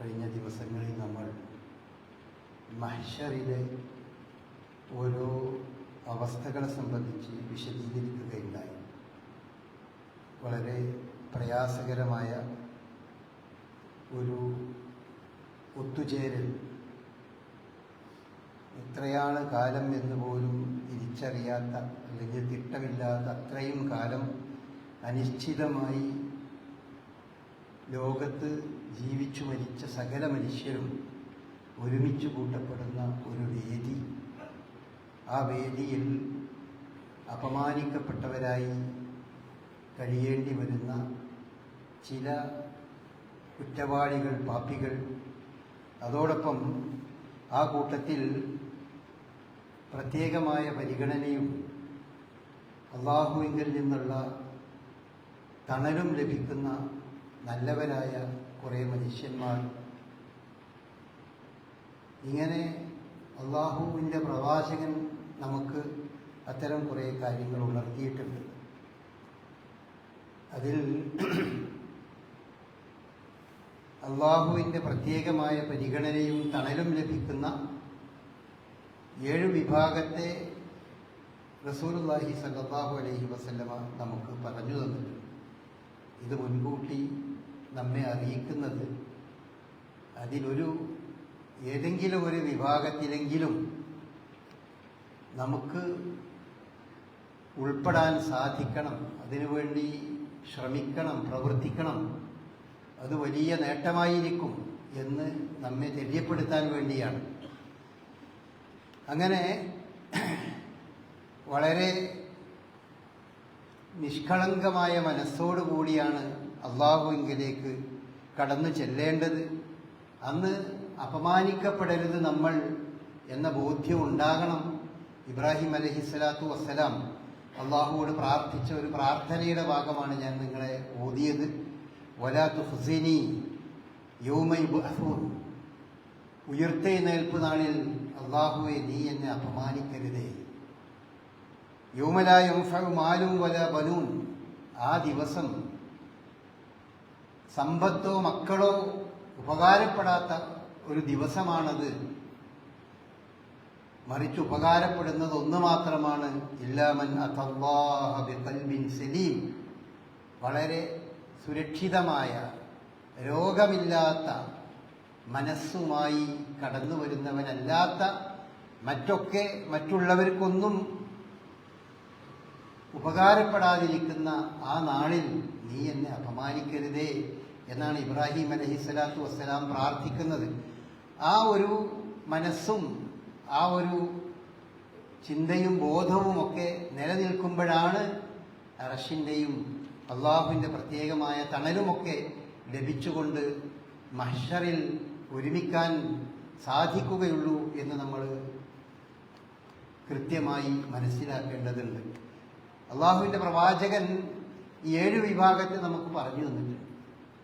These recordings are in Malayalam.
കഴിഞ്ഞ ദിവസങ്ങളിൽ നമ്മൾ മഹ്ഷറിലെ ഓരോ അവസ്ഥകളെ സംബന്ധിച്ച് വിശദീകരിക്കുകയുണ്ടായി. വളരെ പ്രയാസകരമായ ഒരു ഒത്തുചേരൽ. എത്രയാണ് കാലം എന്ന് പോലും തിരിച്ചറിയാത്ത അല്ലെങ്കിൽ തിട്ടമില്ലാത്ത അത്രയും കാലം അനിശ്ചിതമായി ലോകത്ത് ജീവിച്ചു മരിച്ച സകല മനുഷ്യരും ഒരുമിച്ച് കൂട്ടപ്പെടുന്ന ഒരു വേദി. ആ വേദിയിൽ അപമാനിക്കപ്പെട്ടവരായി കഴിയേണ്ടി വരുന്ന ചില കുറ്റവാളികൾ പാപ്പികൾ അതോടൊപ്പം ആ കൂട്ടത്തിൽ പ്രത്യേകമായ പരിഗണനയും അള്ളാഹുവിങ്കിൽ നിന്നുള്ള തണലും ലഭിക്കുന്ന നല്ലവരായ കുറേ മനുഷ്യന്മാർ. ഇങ്ങനെ അള്ളാഹുവിന്റെ പ്രവാചകൻ നമുക്ക് അത്തരം കുറേ കാര്യങ്ങൾ ഉണർത്തിയിട്ടുണ്ട്. അതിൽ അള്ളാഹുവിന്റെ പ്രത്യേകമായ പരിഗണനയും തണലും ലഭിക്കുന്ന ഏഴ് വിഭാഗത്തെ റസൂലുള്ളാഹി സല്ലാഹു അലഹി വസല്ലമ നമുക്ക് പറഞ്ഞു തന്നിട്ടുണ്ട്. ഇത് മുൻകൂട്ടി നമ്മെ അറിയിക്കുന്നത്. അതിലൊരു ഏതെങ്കിലും ഒരു വിഭാഗത്തിലെങ്കിലും നമുക്ക് ഉൾപ്പെടാൻ സാധിക്കണം. അതിനുവേണ്ടി ശ്രമിക്കണം പ്രവർത്തിക്കണം. അത് വലിയ നേട്ടമായിരിക്കും എന്ന് നമ്മെ തെര്യപ്പെടുത്താൻ വേണ്ടിയാണ്. അങ്ങനെ വളരെ നിഷ്കളങ്കമായ മനസ്സോടു കൂടിയാണ് അള്ളാഹുവിങ്കിലേക്ക് കടന്നു ചെല്ലേണ്ടത്. അന്ന് അപമാനിക്കപ്പെടരുത് നമ്മൾ എന്ന ബോധ്യം ഉണ്ടാകണം. ഇബ്രാഹിം അലഹിസ്വലാത്തു വസ്സലാം അള്ളാഹുവോട് പ്രാർത്ഥിച്ച ഒരു പ്രാർത്ഥനയുടെ ഭാഗമാണ് ഞാൻ നിങ്ങളെ ഓതിയത്. വലാത്തു ഹുസൈനി യൗമൈ ഉയർത്തെ ഉയർത്തെഴുന്നേൽപ്പ് നാളിൽ അള്ളാഹുവെ നീ എന്നെ അപമാനിക്കരുതേ. യൗമലായും മാലും വല ബനൂൻ. ആ ദിവസം സമ്പത്തോ മക്കളോ ഉപകാരപ്പെടാത്ത ഒരു ദിവസമാണത്. മറിച്ച് ഉപകാരപ്പെടുന്നത് ഒന്ന് മാത്രമാണ്. ഇല്ലാമൻ അഥവാഹിൻ സലീം. വളരെ സുരക്ഷിതമായ രോഗമില്ലാത്ത മനസ്സുമായി കടന്നു വരുന്നവനല്ലാത്ത മറ്റൊക്കെ മറ്റുള്ളവർക്കൊന്നും ഉപകാരപ്പെടാതിരിക്കുന്ന ആ നാളിൽ നീ എന്നെ അപമാനിക്കരുതേ. എന്നാണ് ഇബ്രാഹിം അലഹി സ്വലാത്തു വസ്സലാം പ്രാർത്ഥിക്കുന്നത്. ആ ഒരു മനസ്സും ആ ഒരു ചിന്തയും ബോധവും ഒക്കെ നിലനിൽക്കുമ്പോഴാണ് അറഷിന്റെയും അള്ളാഹുവിന്റെ പ്രത്യേകമായ തണലുമൊക്കെ ലഭിച്ചുകൊണ്ട് മഹ്ഷറിൽ ഒരുമിക്കാൻ സാധിക്കുകയുള്ളൂ എന്ന് നമ്മൾ കൃത്യമായി മനസ്സിലാക്കേണ്ടതുണ്ട്. അള്ളാഹുവിന്റെ പ്രവാചകൻ ഈ ഏഴ് വിഭാഗത്തെ നമുക്ക് പറഞ്ഞു തന്നിട്ടുണ്ട്.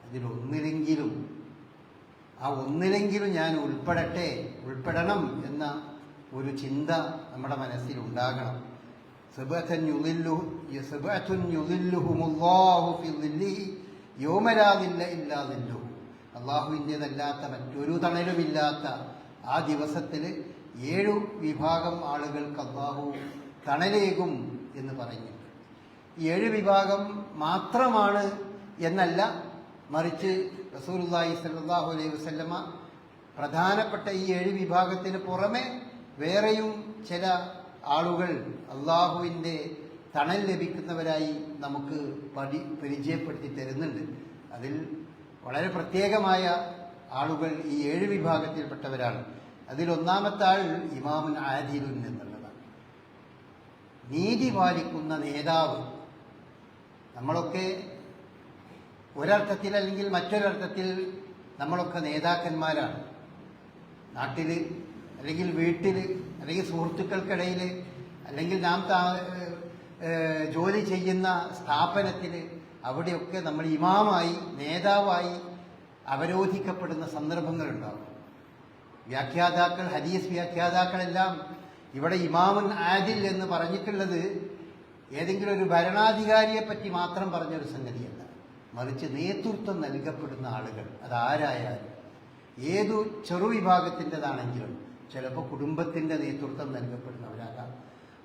അതിലൊന്നിലെങ്കിലും ആ ഒന്നിലെങ്കിലും ഞാൻ ഉൾപ്പെടട്ടെ ഉൾപ്പെടണം എന്ന ഒരു ചിന്ത നമ്മുടെ മനസ്സിൽ ഉണ്ടാകണം അള്ളാഹുവിന്റെതല്ലാത്ത മറ്റൊരു തണലുമില്ലാത്ത ആ ദിവസത്തിൽ ഏഴു വിഭാഗം ആളുകൾക്ക് അള്ളാഹു തണലേകും എന്ന് പറഞ്ഞു ഏഴ് വിഭാഗം മാത്രമാണ് എന്നല്ല മറിച്ച് റസൂലുള്ളാഹി സ്വല്ലല്ലാഹു അലൈഹി വസല്ലമ പ്രധാനപ്പെട്ട ഈ ഏഴ് വിഭാഗത്തിന് പുറമെ വേറെയും ചില ആളുകൾ അള്ളാഹുവിന്റെ തണൽ ലഭിക്കുന്നവരായി നമുക്ക് പടി പരിചയപ്പെടുത്തി തരുന്നുണ്ട്. അതിൽ വളരെ പ്രത്യേകമായ ആളുകൾ ഈ ഏഴ് വിഭാഗത്തിൽപ്പെട്ടവരാണ്. അതിൽ ഒന്നാമത്തെ ആൾ ഇമാമുൻ ആദിലുൻ എന്നുള്ളതാണ്. നീതി പാലിക്കുന്ന നേതാവ് നമ്മളൊക്കെ ഒരർത്ഥത്തിൽ അല്ലെങ്കിൽ മറ്റൊരർത്ഥത്തിൽ നമ്മളൊക്കെ നേതാക്കന്മാരാണ്. നാട്ടിൽ അല്ലെങ്കിൽ വീട്ടിൽ അല്ലെങ്കിൽ സുഹൃത്തുക്കൾക്കിടയിൽ അല്ലെങ്കിൽ നാം ജോലി ചെയ്യുന്ന സ്ഥാപനത്തിൽ അവിടെയൊക്കെ നമ്മൾ ഇമാമായി നേതാവായി അവരോധിക്കപ്പെടുന്ന സന്ദർഭങ്ങളുണ്ടാകും വ്യാഖ്യാതാക്കൾ ഹദീസ് വ്യാഖ്യാതാക്കളെല്ലാം ഇവിടെ ഇമാമുൻ ആദിൽ എന്ന് പറഞ്ഞിട്ടുള്ളത് ഏതെങ്കിലും ഒരു ഭരണാധികാരിയെ പറ്റി മാത്രം പറഞ്ഞൊരു സംഗതിയല്ല മറിച്ച് നേതൃത്വം നൽകപ്പെടുന്ന ആളുകൾ. അതാരായാലും. ഏതു ചെറുവിഭാഗത്തിന്റെതാണെങ്കിലും ചിലപ്പോൾ കുടുംബത്തിന്റെ നേതൃത്വം നൽകപ്പെടുന്നവരാകാം.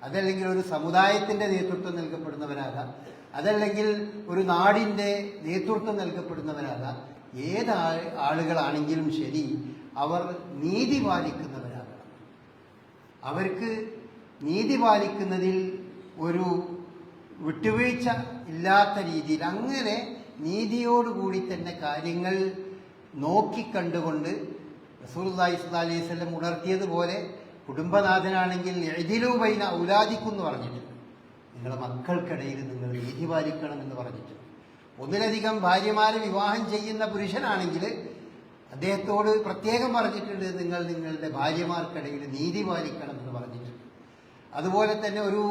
അതല്ലെങ്കിൽ ഒരു സമുദായത്തിന്റെ നേതൃത്വം നൽകപ്പെടുന്നവരാകാം. അതല്ലെങ്കിൽ ഒരു നാടിന്റെ നേതൃത്വം നൽകപ്പെടുന്നവരാകാം. ഏത് ആളുകളാണെങ്കിലും ശരി അവർ നീതി പാലിക്കുന്നവരാകണം. അവർക്ക് നീതി പാലിക്കുന്നതിൽ ഒരു വിട്ടുവീഴ്ച ഇല്ലാത്ത രീതിയിൽ അങ്ങനെ നീതിയോടുകൂടി തന്നെ കാര്യങ്ങൾ നോക്കിക്കണ്ടുകൊണ്ട് റസൂർദായി അലൈഹി വസല്ലം ഉണർത്തിയതുപോലെ കുടുംബനാഥനാണെങ്കിൽ എഴുതിലൂബൈന ഔലാദിക്കും എന്ന് പറഞ്ഞിട്ടുണ്ട്. നിങ്ങളുടെ മക്കൾക്കിടയിൽ നിങ്ങൾ നീതി പാലിക്കണം എന്ന് പറഞ്ഞിട്ടുണ്ട്. ഒന്നിലധികം ഭാര്യമാരെ വിവാഹം ചെയ്യുന്ന പുരുഷനാണെങ്കിൽ അദ്ദേഹത്തോട് പ്രത്യേകം പറഞ്ഞിട്ടുണ്ട് നിങ്ങൾ നിങ്ങളുടെ ഭാര്യമാർക്കിടയിൽ നീതി പാലിക്കണം എന്ന് പറഞ്ഞിട്ടുണ്ട്. അതുപോലെ തന്നെ ഒരു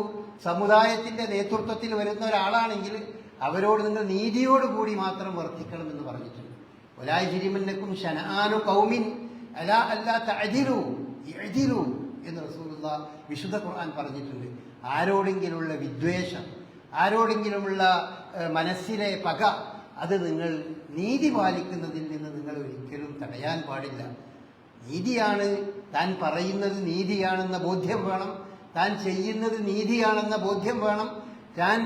സമുദായത്തിന്റെ നേതൃത്വത്തിൽ വരുന്ന ഒരാളാണെങ്കിൽ അവരോട് നിങ്ങൾ നീതിയോടുകൂടി മാത്രം വർത്തിക്കണം എന്ന് പറഞ്ഞിട്ടുണ്ട്. ഒലായി ജിരിമന്നക്കും ഷനാനു കൗമിൻ അല അല്ലാത്ത തഅദിലു ഇഅദിലു എന്ന് റസൂലുള്ള വിശുദ്ധ ഖുർആൻ പറഞ്ഞിട്ടുണ്ട്. ആരോടെങ്കിലുള്ള വിദ്വേഷം ആരോടെങ്കിലുമുള്ള മനസ്സിലെ പക അത് നിങ്ങൾ നീതി പാലിക്കുന്നതിൽ നിന്ന് നിങ്ങൾ ഒരിക്കലും തടയാൻ പാടില്ല. നീതിയാണ് താൻ പറയുന്നത് നീതിയാണെന്ന ബോധ്യം വേണം. താൻ ചെയ്യുന്നത് നീതിയാണെന്ന ബോധ്യം വേണം. താൻ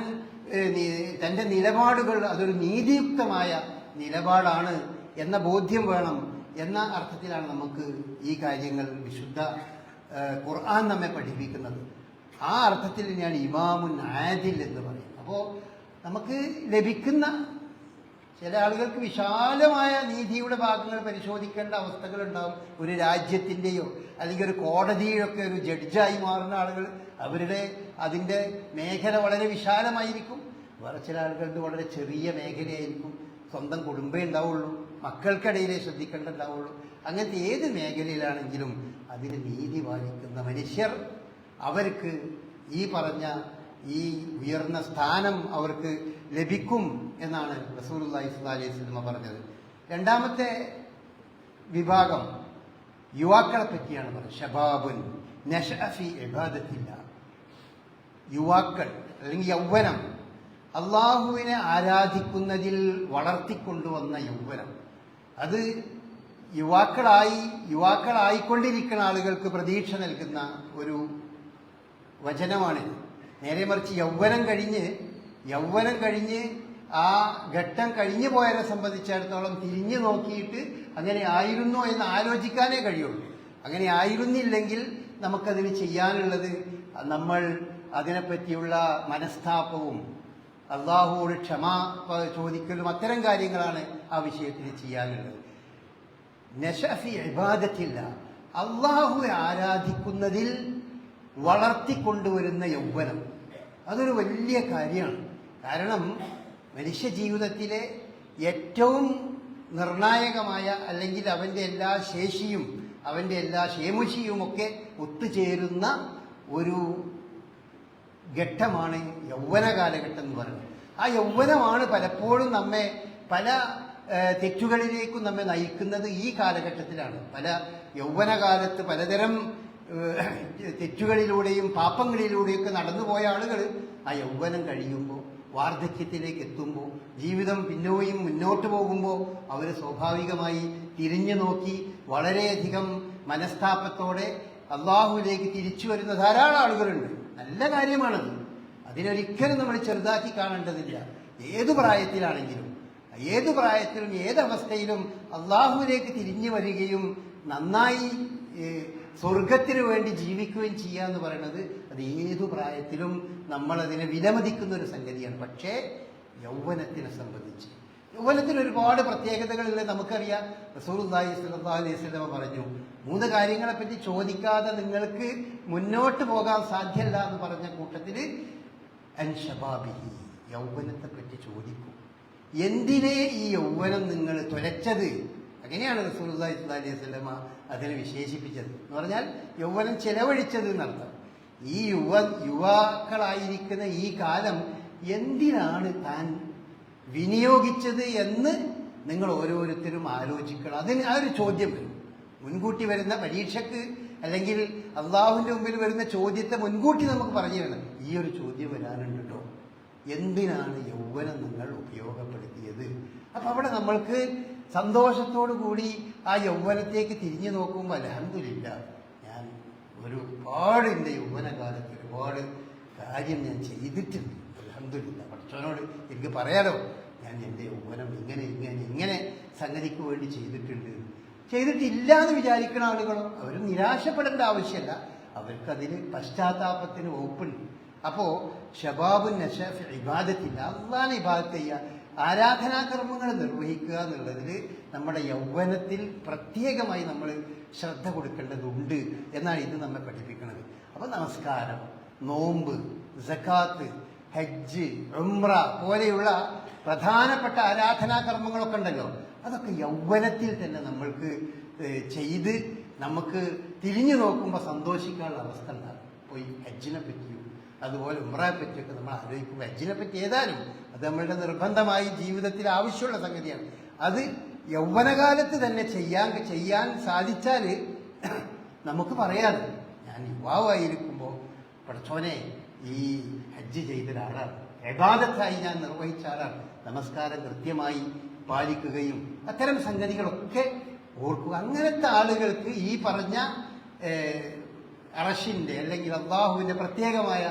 തന്റെ നിലപാടുകൾ അതൊരു നീതിയുക്തമായ നിലപാടാണ് എന്ന ബോധ്യം വേണം എന്ന അർത്ഥത്തിലാണ് നമുക്ക് ഈ കാര്യങ്ങൾ വിശുദ്ധ ഖുർആൻ നമ്മെ പഠിപ്പിക്കുന്നത്. ആ അർത്ഥത്തിൽ തന്നെയാണ് ഇമാമുൻ ആദിൽ എന്ന് പറയും. അപ്പോൾ നമുക്ക് ലഭിക്കുന്ന ചില ആളുകൾക്ക് വിശാലമായ നീതിയുടെ ഭാഗങ്ങൾ പരിശോധിക്കേണ്ട അവസ്ഥകളുണ്ടാവും. ഒരു രാജ്യത്തിന്റെയോ അല്ലെങ്കിൽ ഒരു കോടതിയിലൊക്കെ ഒരു ജഡ്ജായി മാറുന്ന ആളുകൾ അവരുടെ അതിന്റെ മേഖല വളരെ വിശാലമായിരിക്കും. വേറെ ചില ആളുകളുടെ വളരെ ചെറിയ മേഖലയായിരിക്കും. സ്വന്തം കുടുംബമേ ഉണ്ടാവുള്ളൂ. മക്കൾക്കിടയിലെ ശ്രദ്ധിക്കേണ്ടതാവുള്ളൂ അങ്ങനത്തെ ഏത് മേഖലയിലാണെങ്കിലും അതിന് നീതി പാലിക്കുന്ന മനുഷ്യർ അവർക്ക് ഈ പറഞ്ഞ ഈ ഉയർന്ന സ്ഥാനം അവർക്ക് ലഭിക്കും എന്നാണ് സ്വല്ലല്ലാഹി അലൈഹി വസല്ലമ പറഞ്ഞത്. രണ്ടാമത്തെ വിഭാഗം യുവാക്കളെ പറ്റിയാണ് പറഞ്ഞത്. ഷബാബുൻ നഷഫി ഇബാദത്തില്ല. യുവാക്കൾ അല്ലെങ്കിൽ യൗവനം അള്ളാഹുവിനെ ആരാധിക്കുന്നതിൽ വളർത്തിക്കൊണ്ടുവന്ന യൗവനം. അത് യുവാക്കളായി യുവാക്കളായിക്കൊണ്ടിരിക്കുന്ന ആളുകൾക്ക് പ്രതീക്ഷ നൽകുന്ന ഒരു വചനമാണിത് നേരെ മറിച്ച് യൗവനം കഴിഞ്ഞ് യൗവനം കഴിഞ്ഞ് ആ ഘട്ടം കഴിഞ്ഞു പോയവരെ സംബന്ധിച്ചിടത്തോളം തിരിഞ്ഞു നോക്കിയിട്ട് അങ്ങനെ ആയിരുന്നു എന്ന് ആലോചിക്കാനേ കഴിയുള്ളൂ. അങ്ങനെ ആയിരുന്നില്ലെങ്കിൽ നമുക്കതിന് ചെയ്യാനുള്ളത് നമ്മൾ അതിനെപ്പറ്റിയുള്ള മനസ്താപവും അള്ളാഹുവോട് ക്ഷമ ചോദിക്കലും അത്തരം കാര്യങ്ങളാണ് ആ വിഷയത്തിൽ ചെയ്യാനുള്ളത്. നഷഫി ഇബാദത്തില്ല. അള്ളാഹുവെ ആരാധിക്കുന്നതിൽ വളർത്തിക്കൊണ്ടുവരുന്ന യൗവനം. അതൊരു വലിയ കാര്യമാണ്. കാരണം മനുഷ്യ ജീവിതത്തിലെ ഏറ്റവും നിർണായകമായ അല്ലെങ്കിൽ അവന്റെ എല്ലാ ശേഷിയും അവന്റെ എല്ലാ ക്ഷേമശിയുമൊക്കെ ഒത്തുചേരുന്ന ഒരു ഘട്ടമാണ് യൗവന കാലഘട്ടം എന്ന് പറയുന്നത്. ആ യൗവനമാണ് പലപ്പോഴും നമ്മെ പല തെറ്റുകളിലേക്കും നമ്മെ നയിക്കുന്നത് ഈ കാലഘട്ടത്തിലാണ്. പല യൗവനകാലത്ത് പലതരം തെറ്റുകളിലൂടെയും പാപ്പങ്ങളിലൂടെയൊക്കെ നടന്നുപോയ ആളുകൾ ആ യൗവനം കഴിയുമ്പോൾ വാർദ്ധക്യത്തിലേക്ക് എത്തുമ്പോൾ ജീവിതം പിന്നോയും മുന്നോട്ട് പോകുമ്പോൾ അവർ സ്വാഭാവികമായി തിരിഞ്ഞു നോക്കി വളരെയധികം മനസ്താപത്തോടെ അള്ളാഹുവിലേക്ക് തിരിച്ചു വരുന്ന ധാരാളം ആളുകളുണ്ട്. നല്ല കാര്യമാണത്. അതിനൊരിക്കലും നമ്മൾ ചെറുതാക്കി കാണേണ്ടതില്ല. ഏതു പ്രായത്തിലാണെങ്കിലും ഏതു പ്രായത്തിലും ഏതവസ്ഥയിലും അള്ളാഹുവിലേക്ക് തിരിഞ്ഞു വരികയും നന്നായി സ്വർഗത്തിനു വേണ്ടി ജീവിക്കുകയും ചെയ്യുക എന്ന് പറയുന്നത് അത് ഏതു പ്രായത്തിലും നമ്മളതിനെ വിലമതിക്കുന്ന ഒരു സംഗതിയാണ്. പക്ഷേ യൗവനത്തിനെ സംബന്ധിച്ച് യൗവനത്തിന് ഒരുപാട് പ്രത്യേകതകളില്ല നമുക്കറിയാം. റസൂലുള്ളാഹി സ്വല്ലല്ലാഹു അലൈഹി പറഞ്ഞു മൂന്ന് കാര്യങ്ങളെ കാര്യങ്ങളെപ്പറ്റി ചോദിക്കാതെ നിങ്ങൾക്ക് മുന്നോട്ട് പോകാൻ സാധ്യമല്ല എന്ന് പറഞ്ഞ കൂട്ടത്തിൽ അൻഷബാബിഹി യൗവനത്തെ പറ്റി ചോദിക്കും. എന്തിനെ ഈ യൗവനം നിങ്ങൾ തുലച്ചത് അങ്ങനെയാണ് റസൂലുള്ളാഹി സ്വല്ലല്ലാഹു അലൈഹി അതിനെ വിശേഷിപ്പിച്ചത്. എന്ന് പറഞ്ഞാൽ യൗവനം ചെലവഴിച്ചത് എന്നർത്ഥം. ഈ യുവ യുവാക്കളായിരിക്കുന്ന ഈ കാലം എന്തിനാണ് താൻ വിനിയോഗിച്ചത് എന്ന് നിങ്ങൾ ഓരോരുത്തരും ആലോചിക്കണം. അതിന് ആ ഒരു ചോദ്യം വരും. മുൻകൂട്ടി വരുന്ന പരീക്ഷക്ക് അല്ലെങ്കിൽ അള്ളാഹുവിന്റെ മുമ്പിൽ വരുന്ന ചോദ്യത്തെ മുൻകൂട്ടി നമുക്ക് പറഞ്ഞു തരണം. ഈ ഒരു ചോദ്യം വരാനുണ്ട് കേട്ടോ എന്തിനാണ് യൗവനം നിങ്ങൾ ഉപയോഗപ്പെടുത്തിയത്? അപ്പം അവിടെ നമ്മൾക്ക് സന്തോഷത്തോടു കൂടി ആ യൗവനത്തേക്ക് തിരിഞ്ഞു നോക്കുമ്പോൾ അലഹമില്ല ഞാൻ ഒരുപാട് എന്റെ യൗവനകാലത്ത് ഒരുപാട് കാര്യം ഞാൻ ചെയ്തിട്ടുണ്ട്. അലഹമില്ല പഠിച്ചവനോട് എനിക്ക് പറയാലോ ഞാൻ എന്റെ യൗവനം ഇങ്ങനെ ഇങ്ങനെ ഇങ്ങനെ സംഗതിക്ക് വേണ്ടി ചെയ്തിട്ടുണ്ട്. ചെയ്തിട്ടില്ല എന്ന് വിചാരിക്കുന്ന ആളുകളോ അവർ നിരാശപ്പെടേണ്ട ആവശ്യമല്ല. അവർക്കതിൽ പശ്ചാത്താപത്തിന് ഓപ്പൺ അപ്പോൾ ഷബാബു നഷഫ് ഇബാദത്തില്ല അതാണ് ഇബാദത്ത് ചെയ്യുക ആരാധനാകർമ്മങ്ങൾ നിർവഹിക്കുക എന്നുള്ളതിൽ നമ്മുടെ യൗവനത്തിൽ പ്രത്യേകമായി നമ്മൾ ശ്രദ്ധ കൊടുക്കേണ്ടതുണ്ട് എന്നാണ് ഇത് നമ്മെ പഠിപ്പിക്കുന്നത് അപ്പോൾ നമസ്കാരം നോമ്പ് സക്കാത്ത് ഹജ്ജ് ഉംറ പോലെയുള്ള പ്രധാനപ്പെട്ട ആരാധനാ കർമ്മങ്ങളൊക്കെ ഉണ്ടല്ലോ. അതൊക്കെ യൗവനത്തിൽ തന്നെ നമ്മൾക്ക് ചെയ്ത് നമുക്ക് തിരിഞ്ഞു നോക്കുമ്പോൾ സന്തോഷിക്കാനുള്ള അവസ്ഥ ഉണ്ടാകും. പോയി ഹജ്ജിനെ പറ്റിയും അതുപോലെ ഉമ്രയെ പറ്റിയൊക്കെ നമ്മൾ ആലോചിക്കുമ്പോൾ ഹജ്ജിനെ പറ്റി ഏതാനും അത് നമ്മളുടെ നിർബന്ധമായി ജീവിതത്തിൽ ആവശ്യമുള്ള സംഗതിയാണ്. അത് യൗവനകാലത്ത് തന്നെ ചെയ്യാൻ ചെയ്യാൻ സാധിച്ചാൽ നമുക്ക് പറയാതെ ഞാൻ യുവാവായിരിക്കുമ്പോൾ പഠിച്ചോനെ ഈ ഹജ്ജ് ചെയ്ത ഒരാളാണ് എബാദത്തായി ഞാൻ നിർവഹിച്ച ആളാണ് നമസ്കാരം കൃത്യമായി പാലിക്കുകയും അത്തരം സംഗതികളൊക്കെ ഓർക്കുക. അങ്ങനത്തെ ആളുകൾക്ക് ഈ പറഞ്ഞ അറഷിന്റെ അല്ലെങ്കിൽ അള്ളാഹുവിന്റെ പ്രത്യേകമായ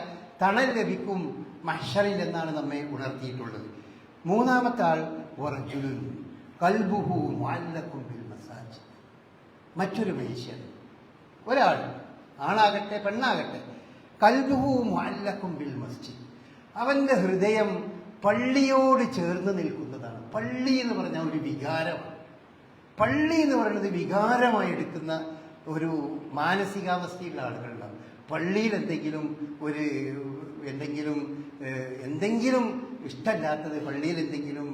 തണൽ ലഭിക്കും മഹ്ഷറിൽ എന്നാണ് നമ്മെ ഉണർത്തിയിട്ടുള്ളത്. മൂന്നാമത്തെ ആൾ വറജുലുൻ കൽബുഹു മാലക്കുമ്പിൽ ബിൽ മസാജ് മറ്റൊരു മനുഷ്യൻ. ഒരാൾ ആണാകട്ടെ പെണ്ണാകട്ടെ കൽബുഹു മുഅല്ലക്കും ബിൽ മസ്ജിദ്. അവന്റെ ഹൃദയം പള്ളിയോട് ചേർന്ന് നിൽക്കുന്നതാണ്. പള്ളി എന്ന് പറഞ്ഞ ഒരു വികാരമാണ്. പള്ളി എന്ന് പറയുന്നത് വികാരമായി എടുക്കുന്ന ഒരു മാനസികാവസ്ഥയുള്ള ആളുകളുണ്ടാവും. പള്ളിയിൽ എന്തെങ്കിലും ഒരു എന്തെങ്കിലും എന്തെങ്കിലും ഇഷ്ടമില്ലാത്തത് പള്ളിയിൽ എന്തെങ്കിലും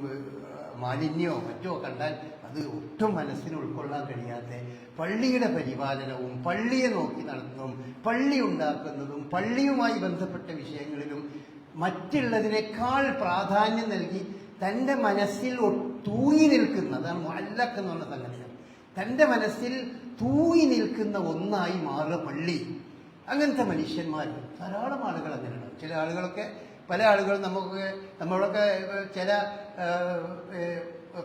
മാലിന്യമോ മറ്റോ കണ്ടാൽ അത് ഒട്ടും മനസ്സിന് ഉൾക്കൊള്ളാൻ കഴിയാത്ത പള്ളിയുടെ പരിപാലനവും പള്ളിയെ നോക്കി നടത്തുന്നതും പള്ളി ഉണ്ടാക്കുന്നതും പള്ളിയുമായി ബന്ധപ്പെട്ട വിഷയങ്ങളിലും മറ്റുള്ളതിനേക്കാൾ പ്രാധാന്യം നൽകി തന്റെ മനസ്സിൽ തൂങ്ങി നിൽക്കുന്ന അതാണ് മല്ലക്ക് എന്ന് പറഞ്ഞ സംഗതിയാണ് തന്റെ മനസ്സിൽ തൂങ്ങി നിൽക്കുന്ന ഒന്നായി മാറുക പള്ളി. അങ്ങനത്തെ മനുഷ്യന്മാർ ധാരാളം ആളുകൾ അങ്ങനെയാണ്. ചില ആളുകളൊക്കെ പല ആളുകളും നമുക്ക് നമ്മളൊക്കെ ചില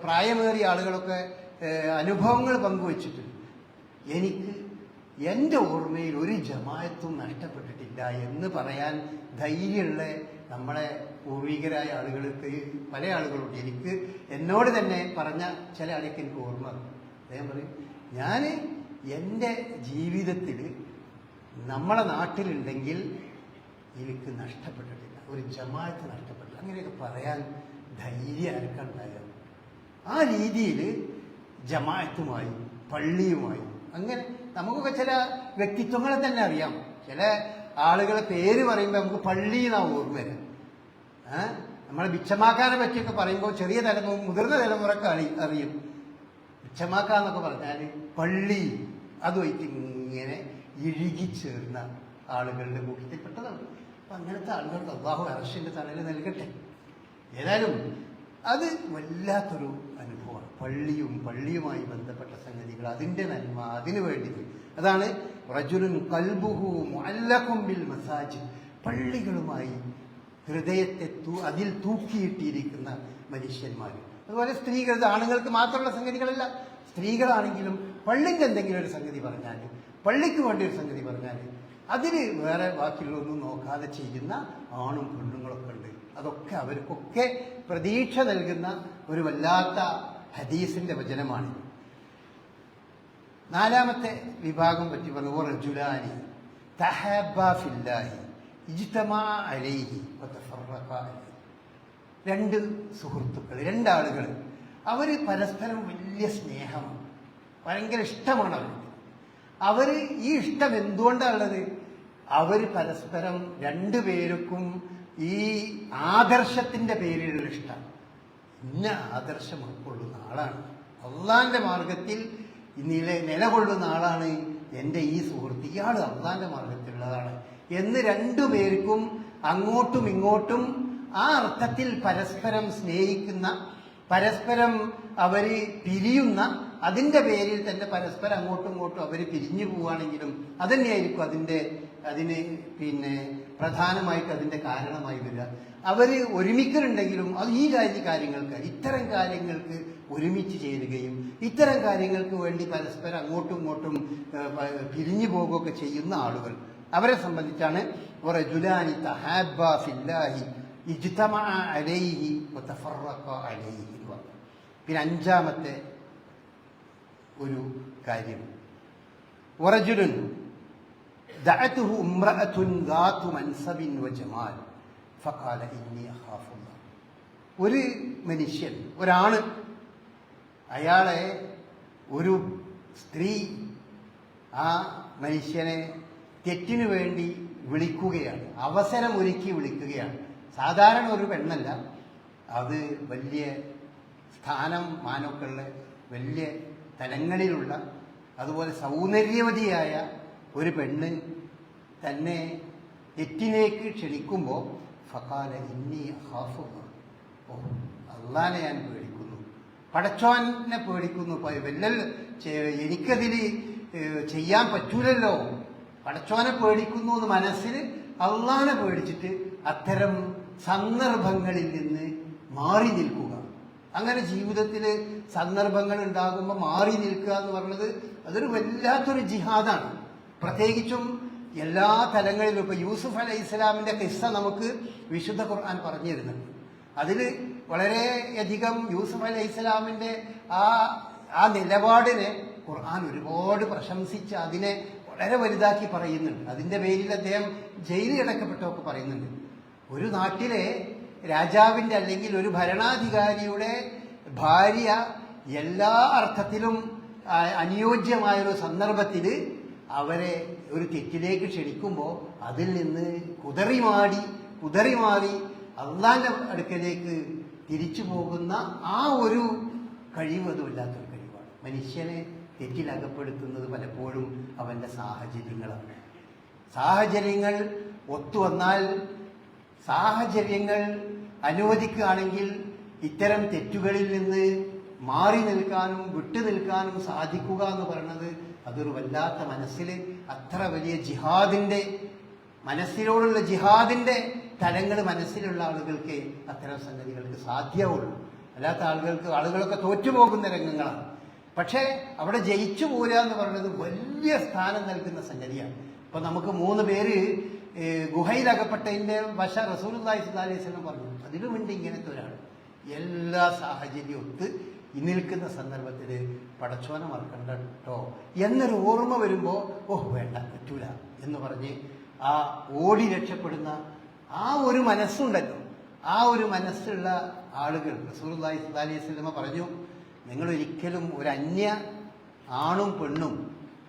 പ്രായമേറിയ ആളുകളൊക്കെ അനുഭവങ്ങൾ പങ്കുവച്ചിട്ടുണ്ട്. എനിക്ക് എന്റെ ഓർമ്മയിൽ ഒരു ജമായത്തും നഷ്ടപ്പെട്ടിട്ടില്ല എന്ന് പറയാൻ ധൈര്യമുള്ള നമ്മളെ പൂർവികരായ ആളുകൾക്ക് പല ആളുകളുണ്ട് എനിക്ക് എന്നോട് തന്നെ പറഞ്ഞ ചില ആൾക്ക് എനിക്ക് ഓർമ്മ അദ്ദേഹം പറയും ഞാൻ എന്റെ ജീവിതത്തിൽ നമ്മളെ നാട്ടിലുണ്ടെങ്കിൽ എനിക്ക് നഷ്ടപ്പെട്ടിട്ടില്ല. ഒരു ജമാഅത്ത് നഷ്ടപ്പെട്ടില്ല. അങ്ങനെയൊക്കെ പറയാൻ ധൈര്യം ആർക്കുണ്ടായത് ആ രീതിയിൽ ജമാഅത്തുമായി പള്ളിയുമായി അങ്ങനെ നമുക്കൊക്കെ ചില വ്യക്തിത്വങ്ങളെ തന്നെ അറിയാം. ചില ആളുകളെ പേര് പറയുമ്പോൾ നമുക്ക് പള്ളി എന്നാണ് ഓർമ്മ വരാം നമ്മളെ ഭിക്ഷമാക്കാനെ പറ്റിയൊക്കെ പറയുമ്പോൾ ചെറിയ തലമുറ മുതിർന്ന തലമുറയ്ക്ക് അറി അറിയും. എന്നൊക്കെ പറഞ്ഞാൽ പള്ളി അതുമായിട്ട് ഇങ്ങനെ ഇഴുകിച്ചേർന്ന ആളുകളുടെ കൂട്ടത്തിൽപ്പെട്ടതാണ്. അപ്പൊ അങ്ങനത്തെ ആളുകൾക്ക് അള്ളാഹു അറഷിന്റെ തലയിൽ നൽകട്ടെ. ഏതായാലും അത് വല്ലാത്തൊരു അനുഭവമാണ്. പള്ളിയും പള്ളിയുമായി ബന്ധപ്പെട്ട സംഗതികൾ അതിന്റെ നന്മ അതിനു വേണ്ടി അതാണ് റജുലുൻ കൽബുഹു ബിൽ മസാജ് പള്ളികളുമായി ഹൃദയത്തെ തൂ അതിൽ തൂക്കിയിട്ടിരിക്കുന്ന മനുഷ്യന്മാർ അതുപോലെ സ്ത്രീകൾ ആണുങ്ങൾക്ക് മാത്രമുള്ള സംഗതികളല്ല. സ്ത്രീകളാണെങ്കിലും പള്ളിക്ക് എന്തെങ്കിലും ഒരു സംഗതി പറഞ്ഞാൽ പള്ളിക്ക് വേണ്ടി ഒരു സംഗതി പറഞ്ഞാൽ അതിന് വേറെ ബാക്കിയുള്ളൊന്നും നോക്കാതെ ചെയ്യുന്ന ആണും പെണ്ണുങ്ങളൊക്കെ ഉണ്ട്. അതൊക്കെ അവർക്കൊക്കെ പ്രതീക്ഷ നൽകുന്ന ഒരു വല്ലാത്ത ഹദീസിന്റെ വചനമാണ് നാലാമത്തെ വിഭാഗം പറ്റി പറഞ്ഞു റജുലാനി അലൈഹി." രണ്ട് സുഹൃത്തുക്കൾ രണ്ടാളുകൾ. അവർ പരസ്പരം വലിയ സ്നേഹമാണ്. ഭയങ്കര ഇഷ്ടമാണ് അവർക്ക്. അവർ ഈ ഇഷ്ടം എന്തുകൊണ്ടാണുള്ളത് അവർ പരസ്പരം രണ്ടുപേർക്കും ഈ ആദർശത്തിന്റെ പേരിലുള്ള ഇഷ്ടം. ഇന്ന ആദർശം ഉൾക്കൊള്ളുന്ന ആളാണ്. അള്ളാന്റെ മാർഗത്തിൽ നില നിലകൊള്ളുന്ന ആളാണ് എന്റെ ഈ സുഹൃത്ത്. ഇയാൾ അള്ളാന്റെ മാർഗത്തിലുള്ളതാണ്. എന്ന് രണ്ടുപേർക്കും അങ്ങോട്ടും ഇങ്ങോട്ടും ആ അർത്ഥത്തിൽ പരസ്പരം സ്നേഹിക്കുന്ന പരസ്പരം അവർ പിരിയുന്ന അതിന്റെ പേരിൽ തന്നെ പരസ്പരം അങ്ങോട്ടും ഇങ്ങോട്ടും അവർ പിരിഞ്ഞു പോവുകയാണെങ്കിലും അതന്നെയായിരിക്കും അതിന്റെ അതിന് പിന്നെ പ്രധാനമായിട്ട് അതിന്റെ കാരണമായി വരിക. അവർ ഒരുമിക്കലുണ്ടെങ്കിലും അത് ഈ കാര്യ കാര്യങ്ങൾക്ക് ഇത്തരം കാര്യങ്ങൾക്ക് ഒരുമിച്ച് ചേരുകയും ഇത്തരം കാര്യങ്ങൾക്ക് വേണ്ടി പരസ്പരം അങ്ങോട്ടും ഇങ്ങോട്ടും പിരിഞ്ഞു പോകുകയൊക്കെ ചെയ്യുന്ന ആളുകൾ. അവരെ സംബന്ധിച്ചാണ് തഹാബ്ബാ ഫില്ലാഹി അലൈഹി അലൈഹി പിന്നെ അഞ്ചാമത്തെ ഒരു കാര്യം. ഒരു മനുഷ്യൻ ഒരാണ്. അയാളെ ഒരു സ്ത്രീ ആ മനുഷ്യനെ തെറ്റിനു വേണ്ടി വിളിക്കുകയാണ്. അവസരം ഒരുക്കി വിളിക്കുകയാണ്. സാധാരണ ഒരു പെണ്ണല്ല. അത് വലിയ സ്ഥാനം മാനോക്കളിലെ വലിയ തലങ്ങളിലുള്ള അതുപോലെ സൗന്ദര്യവതിയായ ഒരു പെണ്ണ് തന്നെ തെറ്റിലേക്ക് ക്ഷണിക്കുമ്പോൾ ഫക്കാല ഇന്നി ഹാഫുള്ള ഓ അള്ളാനെ ഞാൻ പേടിക്കുന്നു. പടച്ചോനെ പേടിക്കുന്നു. വല്ലൽ എനിക്കതിൽ ചെയ്യാൻ പറ്റൂലല്ലോ. പടച്ചോനെ പേടിക്കുന്നു എന്ന് മനസ്സിൽ അള്ളാനെ പേടിച്ചിട്ട് അത്തരം സന്ദർഭങ്ങളിൽ നിന്ന് മാറി നിൽക്കുക. അങ്ങനെ ജീവിതത്തിൽ സന്ദർഭങ്ങൾ ഉണ്ടാകുമ്പോൾ മാറി നിൽക്കുക എന്ന് പറയുന്നത് അതൊരു വല്ലാത്തൊരു ജിഹാദാണ്. പ്രത്യേകിച്ചും എല്ലാ തലങ്ങളിലും ഇപ്പൊ യൂസുഫ് അലൈഹി ഇസ്ലാമിന്റെ കിസ്സ നമുക്ക് വിശുദ്ധ ഖുർആൻ പറഞ്ഞു തരുന്നുണ്ട് അതിൽ വളരെയധികം യൂസുഫ് അലൈഹി ഇസ്ലാമിന്റെ ആ ആ നിലപാടിനെ ഖുർആൻ ഒരുപാട് പ്രശംസിച്ച് അതിനെ വളരെ വലുതാക്കി പറയുന്നുണ്ട്. അതിന്റെ പേരിൽ അദ്ദേഹം ജയിലിൽ അടക്കപ്പെട്ടൊക്കെ പറയുന്നുണ്ട്. ഒരു നാട്ടിലെ രാജാവിന്റെ അല്ലെങ്കിൽ ഒരു ഭരണാധികാരിയുടെ ഭാര്യ എല്ലാ അർത്ഥത്തിലും അനുയോജ്യമായൊരു സന്ദർഭത്തിൽ അവരെ ഒരു തെറ്റിലേക്ക് ക്ഷണിക്കുമ്പോൾ അതിൽ നിന്ന് കുതറിമാടി കുതറിമാറി അള്ളാന്റെ അടുക്കലേക്ക് തിരിച്ചു പോകുന്ന ആ ഒരു കഴിവ് അതുമില്ലാത്തൊരു കഴിവാണ്. മനുഷ്യനെ തെറ്റിലകപ്പെടുത്തുന്നത് പലപ്പോഴും അവന്റെ സാഹചര്യങ്ങളാണ്. സാഹചര്യങ്ങൾ ഒത്തുവന്നാൽ സാഹചര്യങ്ങൾ അനുവദിക്കുകയാണെങ്കിൽ ഇത്തരം തെറ്റുകളിൽ നിന്ന് മാറി നിൽക്കാനും വിട്ടു നിൽക്കാനും സാധിക്കുക എന്ന് പറയുന്നത് അതൊരു വല്ലാത്ത മനസ്സിൽ അത്ര വലിയ ജിഹാദിന്റെ മനസ്സിനോടുള്ള ജിഹാദിന്റെ തലങ്ങൾ മനസ്സിലുള്ള ആളുകൾക്ക് അത്തരം സംഗതികൾക്ക് സാധ്യമുള്ളൂ അല്ലാത്ത ആളുകൾക്ക് ആളുകളൊക്കെ തോറ്റുപോകുന്ന രംഗങ്ങളാണ്. പക്ഷേ അവിടെ ജയിച്ചു പോരുക എന്ന് പറയുന്നത് വലിയ സ്ഥാനം നൽകുന്ന സംഗതിയാണ്. ഇപ്പൊ നമുക്ക് മൂന്ന് പേര് ഗുഹയിലകപ്പെട്ടതിന്റെ വശ റസൂൽ അലൈഹി സ്വലം പറഞ്ഞു. അതിനു വേണ്ടി ഇങ്ങനത്തെ ഒരാൾ എല്ലാ സാഹചര്യവും ഒത്ത് ഈ നിൽക്കുന്ന സന്ദർഭത്തിൽ പടച്ചോന മറക്കണ്ട കേട്ടോ. എന്നൊരു ഓർമ്മ വരുമ്പോൾ ഓഹ് വേണ്ട പറ്റൂല എന്ന് പറഞ്ഞ് ആ ഓടി രക്ഷപ്പെടുന്ന ആ ഒരു മനസ്സുണ്ടല്ലോ. ആ ഒരു മനസ്സുള്ള ആളുകൾ റസൂർലായി അലൈഹി സ്വലമ പറഞ്ഞു നിങ്ങൾ ഒരിക്കലും ഒരു അന്യ ആണും പെണ്ണും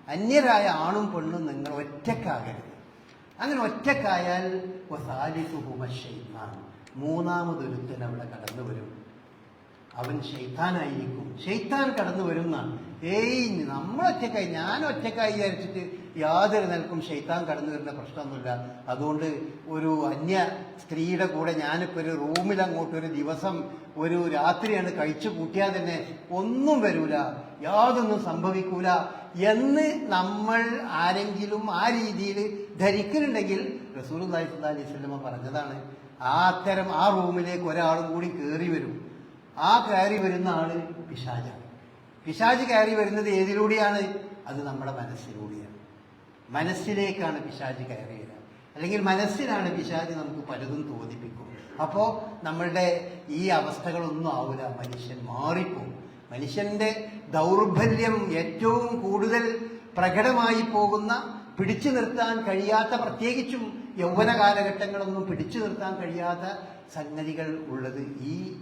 അന്യരായ ആണും പെണ്ണും നിങ്ങൾ ഒറ്റക്കാകരുത് അങ്ങനെ ഒറ്റക്കായാൽ വസാലിസുഹുമ ശൈത്താൻ മൂന്നാമതൊരുത്തൻ അവിടെ കടന്നു വരും. അവൻ ഷെയ്ത്താനായിരിക്കും ഷെയ്ത്താൻ കടന്നു വരുന്നാണ്. ഏയ് നമ്മൾ ഒറ്റക്കായി ഞാൻ ഒറ്റക്കായി വിചാരിച്ചിട്ട് യാതൊരു നിലക്കും ഷെയ്ത്താൻ കടന്നു വരുന്ന പ്രശ്നമൊന്നുമില്ല. അതുകൊണ്ട് ഒരു അന്യ സ്ത്രീയുടെ കൂടെ ഞാനിപ്പോൾ ഒരു റൂമിൽ അങ്ങോട്ട് ഒരു ദിവസം ഒരു രാത്രിയാണ് കഴിച്ചു കൂട്ടിയാൽ തന്നെ ഒന്നും വരൂല യാതൊന്നും സംഭവിക്കൂല എന്ന് നമ്മൾ ആരെങ്കിലും ആ രീതിയിൽ ധരിക്കുന്നുണ്ടെങ്കിൽ റസൂൽ അലൈഹി സ്വലമ പറഞ്ഞതാണ്. ആ അത്തരം ആ റൂമിലേക്ക് ഒരാളും കൂടി കയറി വരും. ആ കയറി വരുന്ന ആൾ പിശാചാണ് പിശാജ് കയറി വരുന്നത് ഏതിലൂടെയാണ്? അത് നമ്മുടെ മനസ്സിലൂടെയാണ്. മനസ്സിലേക്കാണ് പിശാജ് കയറി വരിക. അല്ലെങ്കിൽ മനസ്സിലാണ് പിശാജ് നമുക്ക് പലതും തോന്നിപ്പിക്കും. അപ്പോൾ നമ്മളുടെ ഈ അവസ്ഥകളൊന്നും ആവില്ല മനുഷ്യൻ മാറിപ്പോകും മനുഷ്യന്റെ ദൗർബല്യം ഏറ്റവും കൂടുതൽ പ്രകടമായി പോകുന്ന പിടിച്ചു നിർത്താൻ കഴിയാത്ത പ്രത്യേകിച്ചും യൗവന കാലഘട്ടങ്ങളൊന്നും പിടിച്ചു നിർത്താൻ കഴിയാത്ത സംഗതികൾ ഉള്ളത് ഈ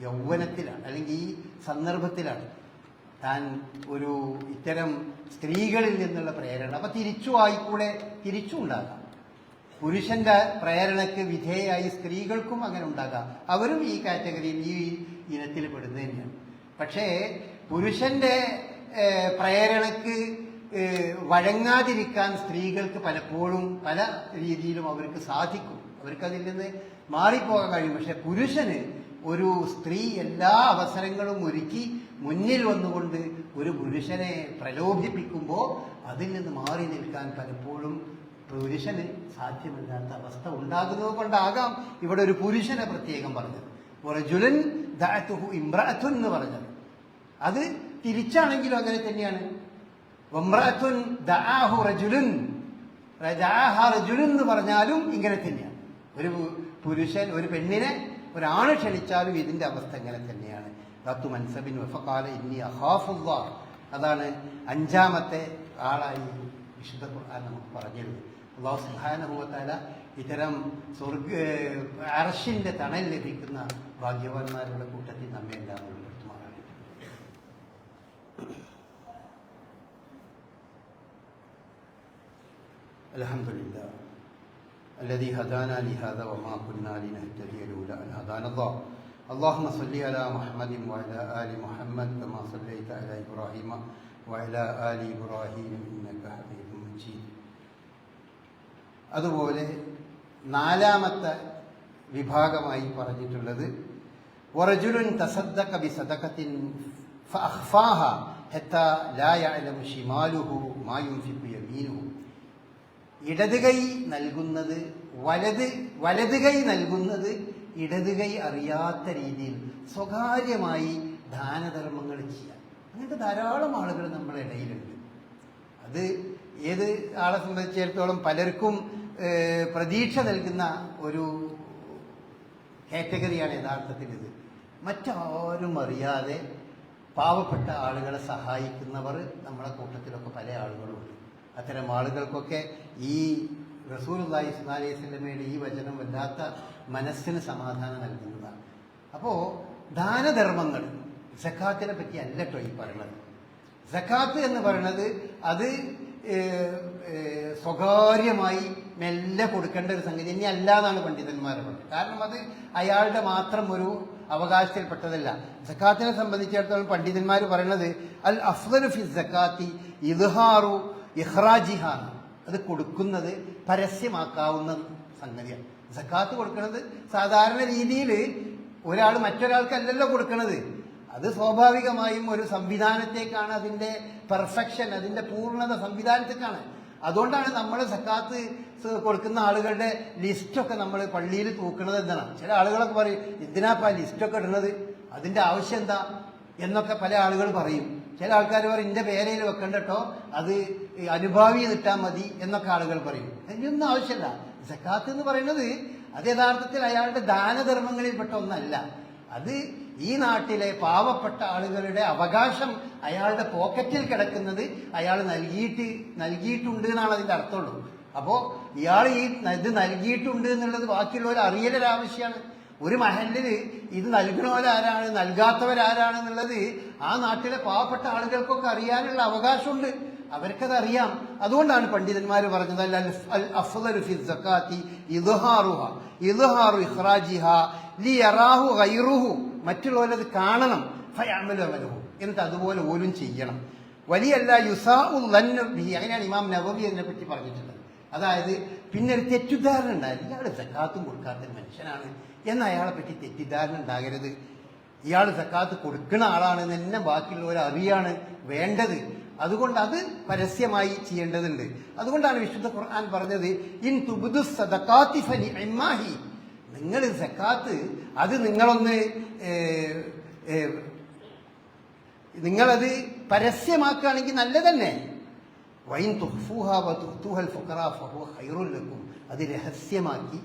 യൗവനത്തിലാണ് അല്ലെങ്കിൽ ഈ സന്ദർഭത്തിലാണ്. താൻ ഒരു ഇത്തരം സ്ത്രീകളിൽ നിന്നുള്ള പ്രേരണ. അപ്പൊ തിരിച്ചു ആയിക്കൂടെ തിരിച്ചു ഉണ്ടാകാം. പുരുഷന്റെ പ്രേരണയ്ക്ക് വിധേയായി സ്ത്രീകൾക്കും അങ്ങനെ ഉണ്ടാകാം. അവരും ഈ കാറ്റഗറിയിൽ ഈ ഇനത്തിൽ പെടുന്നതന്നെയാണ് പക്ഷേ പുരുഷന്റെ പ്രേരണയ്ക്ക് വഴങ്ങാതിരിക്കാൻ സ്ത്രീകൾക്ക് പലപ്പോഴും പല രീതിയിലും അവർക്ക് സാധിക്കും. അവർക്ക് അതിൽ നിന്ന് മാറിപ്പോകാൻ കഴിയും. പക്ഷെ പുരുഷന് ഒരു സ്ത്രീ എല്ലാ അവസരങ്ങളും ഒരുക്കി മുന്നിൽ വന്നുകൊണ്ട് ഒരു പുരുഷനെ പ്രലോഭിപ്പിക്കുമ്പോൾ അതിൽ നിന്ന് മാറി നിൽക്കാൻ പലപ്പോഴും പുരുഷന് സാധ്യമല്ലാത്ത അവസ്ഥ ഉണ്ടാകുന്നത് കൊണ്ടാകാം ഇവിടെ ഒരു പുരുഷനെ പ്രത്യേകം പറഞ്ഞത്. റജുലൻ ദഅതുഹു ഇമ്രഅത്തുൻ എന്ന് പറഞ്ഞത്. അത് തിരിച്ചാണെങ്കിലും അങ്ങനെ തന്നെയാണ്. എന്ന് പറഞ്ഞാലും ഇങ്ങനെ തന്നെയാണ്. ഒരു പുരുഷൻ ഒരു പെണ്ണിനെ ഒരാണ് ക്ഷണിച്ചാലും ഇതിന്റെ അവസ്ഥ ഇങ്ങനെ തന്നെയാണ്. റത്തു മൻസബിൻ വഫക്കാല ഇന്നി അഖാഫുല്ലാഹ്. അതാണ് അഞ്ചാമത്തെ ആളായി വിശുദ്ധ ഖുർആൻ നമുക്ക് പറഞ്ഞത് അള്ളാഹു സുബ്ഹാനഹു വതആല ഇത്തരം സ്വർഗ അർഷിന്റെ തണൽ ലഭിക്കുന്ന ഭാഗ്യവാന്മാരുടെ കൂട്ടത്തിൽ നമ്മെ എല്ലാം الحمد لله الذي هدانا لهذا وما كنا لنهتدي لولا ان هدانا الله اللهم صل على محمد وعلى ال محمد كما صليت على ابراهيم وعلى ال ابراهيم انك حميد مجيد അതുപോലെ നാലാമത്തെ വിഭാഗമായി പറഞ്ഞിട്ടുള്ളത് വറജുലുൻ തസദ്ദഖ ബിസദഖത്തിൻ ഫഅഖ്ഫാഹ ഹത്താ ലാ യഅലമു ശിമാലുഹു മാ യുൻഫിഖു യമീനുഹു ഇടത് കൈ നൽകുന്നത് വലത് വലത് കൈ നൽകുന്നത് ഇടത് കൈ അറിയാത്ത രീതിയിൽ സ്വകാര്യമായി ദാനധർമ്മങ്ങൾ ചെയ്യാൻ. അങ്ങനത്തെ ധാരാളം ആളുകൾ നമ്മുടെ ഇടയിലുണ്ട്. അത് ഏത് ആളെ സംബന്ധിച്ചിടത്തോളം പലർക്കും പ്രതീക്ഷ നൽകുന്ന ഒരു കാറ്റഗറിയാണ് യഥാർത്ഥത്തിൽ ഇത്. മറ്റാരും അറിയാതെ പാവപ്പെട്ട ആളുകളെ സഹായിക്കുന്നവർ നമ്മളെ കൂട്ടത്തിലൊക്കെ പല ആളുകളുണ്ട് അത്തരം ആളുകൾക്കൊക്കെ ഈ അലൈഹി സ്വലമയുടെ ഈ വചനം വല്ലാത്ത മനസ്സിന് സമാധാനം നൽകുന്നതാണ്. അപ്പോൾ ദാനധർമ്മങ്ങൾ സക്കാത്തിനെ പറ്റി അല്ല കേട്ടോ ഈ പറയുന്നത്. സക്കാത്ത് എന്ന് പറയുന്നത് അത് സ്വകാര്യമായി മെല്ലെ കൊടുക്കേണ്ട ഒരു സംഗതി. ഇനി അല്ല എന്നാണ് പണ്ഡിതന്മാർ പറഞ്ഞത്. കാരണം അത് അയാളുടെ മാത്രം ഒരു അവകാശത്തിൽപ്പെട്ടതല്ല. സക്കാത്തിനെ സംബന്ധിച്ചിടത്തോളം പണ്ഡിതന്മാർ പറയുന്നത് അൽ അഫ്ദൽ ഫി സക്കാത്തി ഇദ്ഹാറു ഇഹ്റാജിഹ അത് കൊടുക്കുന്നത് പരസ്യമാക്കാവുന്ന സംഗതിയാണ്. സക്കാത്ത് കൊടുക്കുന്നത് സാധാരണ രീതിയിൽ ഒരാൾ മറ്റൊരാൾക്കല്ലല്ലോ കൊടുക്കുന്നത് അത് സ്വാഭാവികമായും ഒരു സംവിധാനത്തേക്കാണ് അതിന്റെ പെർഫെക്ഷൻ അതിന്റെ പൂർണത സംവിധാനത്തേക്കാണ്. അതുകൊണ്ടാണ് നമ്മൾ സക്കാത്ത് കൊടുക്കുന്ന ആളുകളുടെ ലിസ്റ്റൊക്കെ നമ്മൾ പള്ളിയിൽ തൂക്കുന്നത് എന്താണ് ചില ആളുകളൊക്കെ പറയും എന്തിനാപ്പാ ലിസ്റ്റൊക്കെ ഇടുന്നത്? അതിന്റെ ആവശ്യം എന്താ? എന്നൊക്കെ പല ആളുകൾ പറയും. ചില ആൾക്കാർ പറയും എന്റെ പേരയിൽ വെക്കണ്ട കേട്ടോ അത് അനുഭാവി നിട്ടാൽ മതി എന്നൊക്കെ ആളുകൾ പറയും. അതിനൊന്നും ആവശ്യമില്ല. സക്കാത്ത് എന്ന് പറയുന്നത് അത് യഥാർത്ഥത്തിൽ അയാളുടെ ദാനധർമ്മങ്ങളിൽപ്പെട്ട ഒന്നല്ല. അത് ഈ നാട്ടിലെ പാവപ്പെട്ട ആളുകളുടെ അവകാശം അയാളുടെ പോക്കറ്റിൽ കിടക്കുന്നത് അയാൾ നൽകിയിട്ട് നൽകിയിട്ടുണ്ട് എന്നാണ് അതിന്റെ അർത്ഥമുള്ളൂ അപ്പോ ഇയാൾ ഈ ഇത് നൽകിയിട്ടുണ്ട് എന്നുള്ളത് ബാക്കിയുള്ളവർ അറിയലൊരാവശ്യമാണ് ഒരു മഹലിന് ഇത് നൽകണവരാരാണ് നൽകാത്തവരാരാണ് എന്നുള്ളത് ആ നാട്ടിലെ പാവപ്പെട്ട ആളുകൾക്കൊക്കെ അറിയാനുള്ള അവകാശമുണ്ട്. അവർക്കത് അറിയാം അതുകൊണ്ടാണ് പണ്ഡിതന്മാർ പറഞ്ഞത് അൽ അൽ- ഫി സക്കാത്തി ഇദ്ഹാറുഹ ഇദ്ഹാറു ഇഖ്റാജിഹ ലി യറാഹു ഗൈറുഹു മറ്റുള്ളവരത് കാണണം എന്നിട്ട് അതുപോലെ ഓലും ചെയ്യണം. വലിയല്ല യുസാഉ ലന്നു ബിഹി അങ്ങനെയാണ് ഇമാം നവവി അതിനെ പറ്റി പറഞ്ഞിട്ടുള്ളത്. അതായത് പിന്നെ ഒരു തെറ്റുദ്ധാരണ ഉണ്ടായിരുന്നു ഇയാൾ സക്കാത്തും കൊടുക്കാത്ത മനുഷ്യനാണ്. എന്ന് അയാളെ പറ്റി തെറ്റിദ്ധാരണ ഉണ്ടാകരുത്. ഇയാൾ സക്കാത്ത് കൊടുക്കുന്ന ആളാണ് തന്നെ ബാക്കിയുള്ളവർ അറിയാണ് വേണ്ടത്. അതുകൊണ്ട് അത് പരസ്യമായി ചെയ്യേണ്ടതുണ്ട്. അതുകൊണ്ടാണ് വിശുദ്ധ ഖുർആൻ പറഞ്ഞത് ഇൻ തുബുദു സദക്കാത്തി ഫലി നിങ്ങൾ സക്കാത്ത് അത് നിങ്ങളൊന്ന് നിങ്ങളത് പരസ്യമാക്കുകയാണെങ്കിൽ നല്ലതന്നെ. വൈൻ തുഹ്ഫൂഹ വ ഫുഖറാ ഫുഖറ ഫഹു ലക്കും. അത് രഹസ്യമാക്കി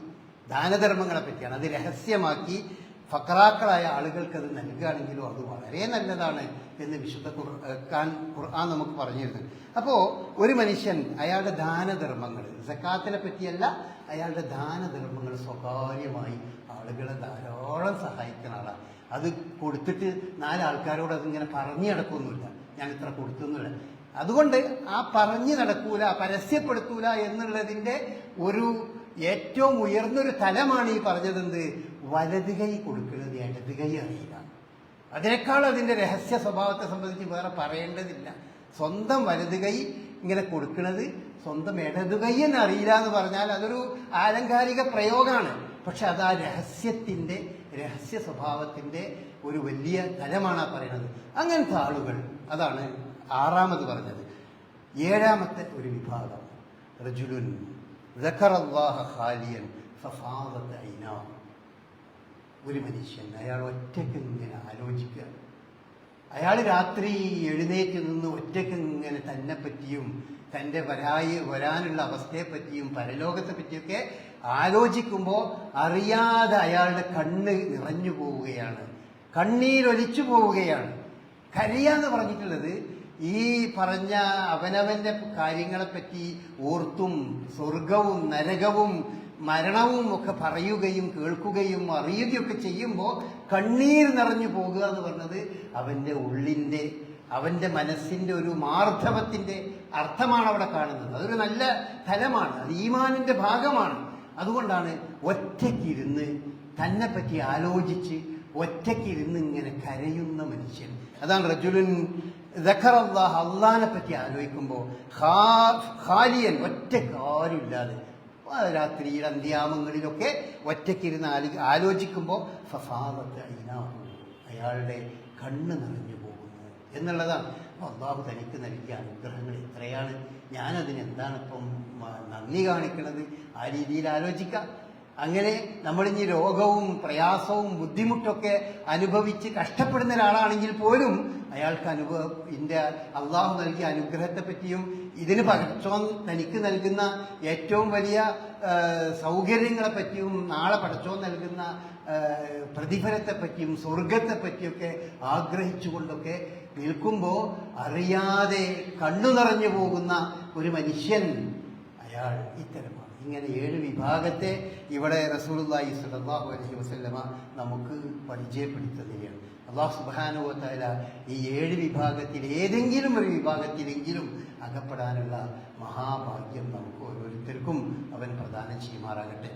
ദാനധർമ്മങ്ങളെ പറ്റിയാണ് അത് രഹസ്യമാക്കി ഫക്രാക്കളായ ആളുകൾക്ക് അത് നൽകുകയാണെങ്കിലും അത് വളരെ നല്ലതാണ് എന്ന് വിശുദ്ധ ഖുർആൻ ഖുർആൻ നമുക്ക് പറഞ്ഞിരുന്നു. അപ്പോ ഒരു മനുഷ്യൻ അയാളുടെ ദാനധർമ്മങ്ങൾ സക്കാത്തിനെ പറ്റിയല്ല അയാളുടെ ദാനധർമ്മങ്ങൾ സ്വകാര്യമായി ആളുകളെ ധാരാളം സഹായിക്കുന്ന ആളാണ്. അത് കൊടുത്തിട്ട് നാലാൾക്കാരോട് അതിങ്ങനെ പറഞ്ഞു നടക്കൊന്നുമില്ല. ഞാൻ ഇത്ര കൊടുത്തൊന്നുമില്ല. അതുകൊണ്ട് ആ പറഞ്ഞു നടക്കൂല പരസ്യപ്പെടുത്തൂല എന്നുള്ളതിന്റെ ഒരു ഏറ്റവും ഉയർന്നൊരു തലമാണ് ഈ പറഞ്ഞതെന്ത്? വലത് കൈ കൊടുക്കുന്നത് ഇടത് കൈ അറിയില്ല അതിനേക്കാൾ അതിന്റെ രഹസ്യ സ്വഭാവത്തെ സംബന്ധിച്ച് വേറെ പറയേണ്ടതില്ല. സ്വന്തം വലത് കൈ ഇങ്ങനെ കൊടുക്കുന്നത് സ്വന്തം ഇടത് കൈ എന്ന് അറിയില്ല എന്ന് പറഞ്ഞാൽ അതൊരു ആലങ്കാരിക പ്രയോഗമാണ്. പക്ഷെ അത് ആ രഹസ്യത്തിന്റെ രഹസ്യ സ്വഭാവത്തിന്റെ ഒരു വലിയ തലമാണ് ആ പറയുന്നത് അങ്ങനത്തെ ആളുകൾ അതാണ് ആറാമത് പറഞ്ഞത്. ഏഴാമത്തെ ഒരു വിഭാഗം റജുലുൻ. ഒരു മനുഷ്യൻ അയാൾ ഒറ്റയ്ക്ക് ഇങ്ങനെ ആലോചിക്കുക. അയാൾ രാത്രി എഴുന്നേറ്റ് നിന്ന് ഒറ്റയ്ക്ക് ഇങ്ങനെ തന്നെ പറ്റിയും തന്റെ വരായി വരാനുള്ള അവസ്ഥയെപ്പറ്റിയും പരലോകത്തെ പറ്റിയൊക്കെ ആലോചിക്കുമ്പോൾ അറിയാതെ അയാളുടെ കണ്ണ് നിറഞ്ഞു പോവുകയാണ്. കണ്ണീരൊലിച്ചു പോവുകയാണ്. കരയാന്ന് പറഞ്ഞിട്ടുള്ളത് ഈ പറഞ്ഞ അവനവന്റെ കാര്യങ്ങളെപ്പറ്റി ഓർത്തും സ്വർഗവും നരകവും മരണവും ഒക്കെ പറയുകയും കേൾക്കുകയും അറിയുകയൊക്കെ ചെയ്യുമ്പോൾ കണ്ണീർ നിറഞ്ഞു പോകുക എന്ന് പറഞ്ഞത് അവന്റെ ഉള്ളിന്റെ അവന്റെ മനസ്സിന്റെ ഒരു മാർദ്ധവത്തിന്റെ അർത്ഥമാണ് അവിടെ കാണുന്നത്. അതൊരു നല്ല ഫലമാണ്. അത് ഈമാനിന്റെ ഭാഗമാണ്. അതുകൊണ്ടാണ് ഒറ്റയ്ക്കിരുന്ന് തന്നെ പറ്റി ആലോചിച്ച് ഒറ്റയ്ക്കിരുന്ന് ഇങ്ങനെ കരയുന്ന മനുഷ്യൻ. അതാണ് റജുലുൻ അള്ളാഹ് അള്ളാഹിനെ പറ്റി ആലോചിക്കുമ്പോൾ ഖാലിയൻ ഒറ്റയ്ക്ക് ആരുമില്ലാതെ രാത്രിയിൽ അന്ത്യാമങ്ങളിലൊക്കെ ഒറ്റയ്ക്കിരുന്ന് ആലോ ആലോചിക്കുമ്പോൾ അയാളുടെ കണ്ണ് നിറഞ്ഞു പോകുന്നു എന്നുള്ളതാണ്. അള്ളാഹു തനിക്ക് നൽകിയ അനുഗ്രഹങ്ങൾ എത്രയാണ് ഞാനതിനെന്താണ് ഇപ്പം നന്ദി കാണിക്കുന്നത് ആ രീതിയിൽ ആലോചിക്കാം. അങ്ങനെ നമ്മളിനി രോഗവും പ്രയാസവും ബുദ്ധിമുട്ടൊക്കെ അനുഭവിച്ച് കഷ്ടപ്പെടുന്ന ഒരാളാണെങ്കിൽ പോലും അയാൾക്ക് അനുഭവ ഇന്ത്യ അള്ളാഹു നൽകിയ അനുഗ്രഹത്തെ പറ്റിയും ഇതിന് പടച്ചോൻ തനിക്ക് നൽകുന്ന ഏറ്റവും വലിയ സൗകര്യങ്ങളെ പറ്റിയും നാളെ പടച്ചോൻ നൽകുന്ന പ്രതിഫലത്തെ പറ്റിയും സ്വർഗത്തെ പറ്റിയൊക്കെ ആഗ്രഹിച്ചുകൊണ്ടൊക്കെ നിൽക്കുമ്പോൾ അറിയാതെ കണ്ണു നിറഞ്ഞു പോകുന്ന ഒരു മനുഷ്യൻ അയാൾ ഇത്തരമാണ് ഇങ്ങനെ ഏഴ് വിഭാഗത്തെ ഇവിടെ റസൂലുള്ളാഹി സ്വല്ലല്ലാഹു അലൈഹി വസല്ലമ നമുക്ക് പരിചയപ്പെടുത്തുകയാണ്. അള്ളാഹു വ ഈ ഏഴ് വിഭാഗത്തിൽ ഏതെങ്കിലും ഒരു വിഭാഗത്തിലെങ്കിലും അകപ്പെടാനുള്ള മഹാഭാഗ്യം നമുക്ക് ഓരോരുത്തർക്കും അവൻ പ്രദാനം ചെയ്യുമാറാകട്ടെ.